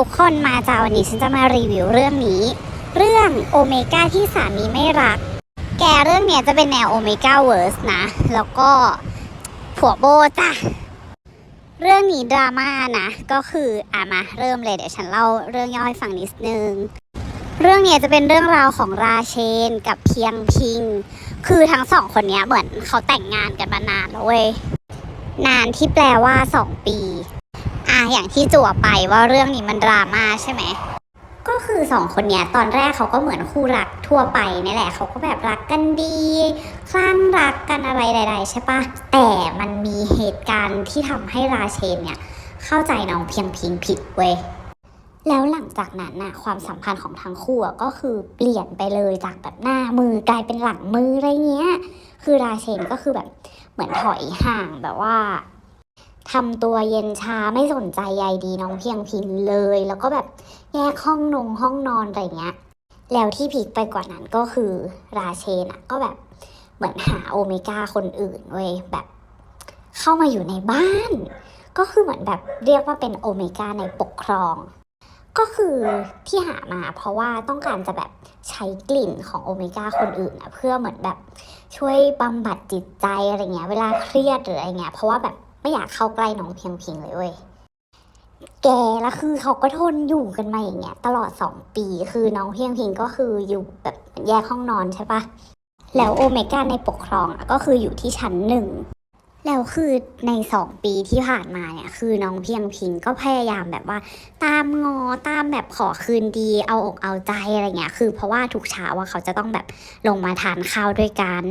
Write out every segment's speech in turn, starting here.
ทุกคนมาจ้าวันนี้ฉันจะมารีวิวเรื่องนี้ เรื่องโอเมก้าที่สามีไม่รัก แกเรื่องเนี้ยจะเป็นแนวโอเมก้าเวิร์สนะ แล้วก็ผัวโบจ้ะเรื่องนี้ดราม่านะ ก็คืออะมาเริ่มเลยเดี๋ยวฉันเล่าเรื่องย่อให้ฟังนิดนึงเรื่องเนี้ยจะเป็นเรื่องราวของราเชนกับเพียงพิง คือทั้งสองคนเนี้ยเหมือนเขาแต่งงานกันมานานแล้วเว้ยนานที่แปลว่าสองปี อย่างที่จั่วไปว่าเรื่องนี้มันดราม่าใช่ไหมก็คือสองคนเนี้ยตอนแรกเขาก็เหมือนคู่รักทั่วไปนี่แหละเขาก็แบบรักกันดีคลั่งรักกันอะไรใดๆใช่ปะแต่มันมีเหตุการณ์ที่ทำให้ราเชนเนี่ยเข้าใจน้องเพียงพิงผิดเว้ยแล้วหลังจากนั้นน่ะความสัมพันธ์ของทั้งคู่ก็คือเปลี่ยนไปเลยจากแบบหน้ามือกลายเป็นหลังมืออะไรเงี้ย คือราเชนก็คือแบบเหมือนถอยห่างแบบว่า ทำตัวเย็นชาไม่สนใจใยดีน้องเพียงพิงเลย แล้วก็แบบแยกห้องนงห้องนอนอะไรเงี้ย แล้วที่พีคไปกว่านั้นก็คือราเชนอะก็แบบเหมือนหาโอเมก้าคนอื่นเว้ยแบบเข้ามาอยู่ในบ้าน ก็คือเหมือนแบบเรียกว่าเป็นโอเมก้าในปกครอง ก็คือที่หามาเพราะว่าต้องการจะแบบใช้กลิ่นของโอเมก้าคนอื่นอะเพื่อเหมือนแบบช่วยบำบัดจิตใจอะไรเงี้ยเวลาเครียดหรืออะไรเงี้ยเพราะว่าแบบ ไม่อยากเข้าใกล้น้องเพียงพิงเลยเว้ยแกแล้วคือเขาก็ทนอยู่กันมาอย่างเงี้ยตลอดสองปีคือน้องเพียงพิงก็คืออยู่แบบแยกห้องนอนใช่ปะแล้วโอเมก้าในปกครองอะก็คืออยู่ที่ชั้นหนึ่งแล้วคือในสองปีที่ผ่านมาเนี่ย คือน้องเพียงพิงก็พยายามแบบว่า ตามงอตามแบบขอคืนดี เอาอกเอาใจอะไรเงี้ย คือเพราะว่าทุกเช้าว่าเขาจะต้องแบบลงมาทานข้าวด้วยกัน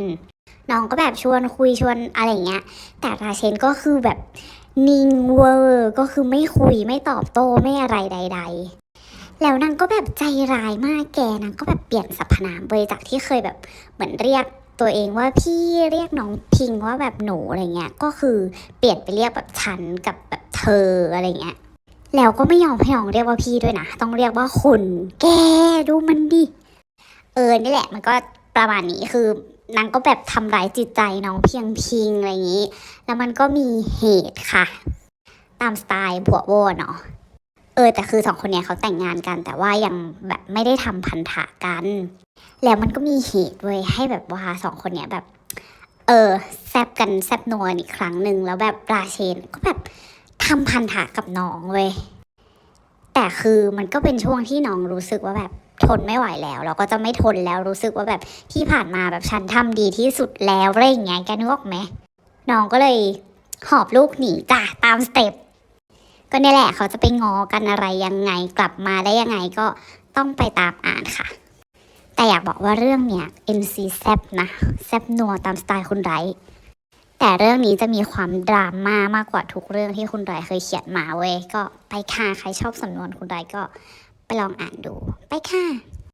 น้องก็แบบชวนคุยชวนอะไรเงี้ย แต่ราเชนก็คือแบบนิ่งเวอร์ก็คือไม่คุยไม่ตอบโต้ไม่อะไรใด ๆ แล้วนางก็แบบใจร้ายมากแกนางก็แบบเปลี่ยนสรรพนามไปจากที่เคยแบบเหมือนเรียกตัวเองว่าพี่เรียกน้องพิงว่าแบบหนูอะไรเงี้ย ก็คือเปลี่ยนไปเรียกแบบฉันกับแบบเธออะไรเงี้ย แล้วก็ไม่ยอมให้น้องเรียกว่าพี่ด้วยนะ ต้องเรียกว่าคุณ แกดูมันดิ เออนี่แหละมันก็ประมาณนี้คือ นางก็แบบทำร้ายจิตใจน้องเพียงพิงอะไรอย่างนี้ แล้วมันก็มีเหตุค่ะ ตามสไตล์ผัวโวเนาะเออแต่คือสองคนเนี้ยเขาแต่งงานกัน แต่ว่ายังแบบไม่ได้ทำพันธะกัน แล้วมันก็มีเหตุเว้ยให้แบบว่าสองคนเนี้ยแบบ เออแซบกันแซบนัวอีกครั้งหนึ่งแล้วแบบราเชนก็แบบทำพันธะกับน้องเว้ยแต่คือมันก็เป็นช่วงที่น้องรู้สึกว่าแบบ ทนไม่ไหวแล้ว เราก็จะไม่ทนแล้วรู้สึกว่าแบบที่ผ่านมาแบบฉันทำดีที่สุดแล้วอะไรอย่างเงี้ยแกนึกออกไหมน้องก็เลยหอบลูกหนีจ้ะตามสเต็ปก็นี่แหละเขาจะไปงอกันอะไรยังไงกลับมาได้ยังไงก็ต้องไปตามอ่านค่ะ แต่อยากบอกว่าเรื่องเนี้ย NC แซบนะแซบนัวตามสไตล์คุณไรแต่เรื่องนี้จะมีความดราม่ามากกว่าทุกเรื่องที่คุณไรเคยเขียนมาเว้ยก็ไปค่ะใครชอบสำนวนคุณไรก็ ลองอ่านดู ไปค่ะ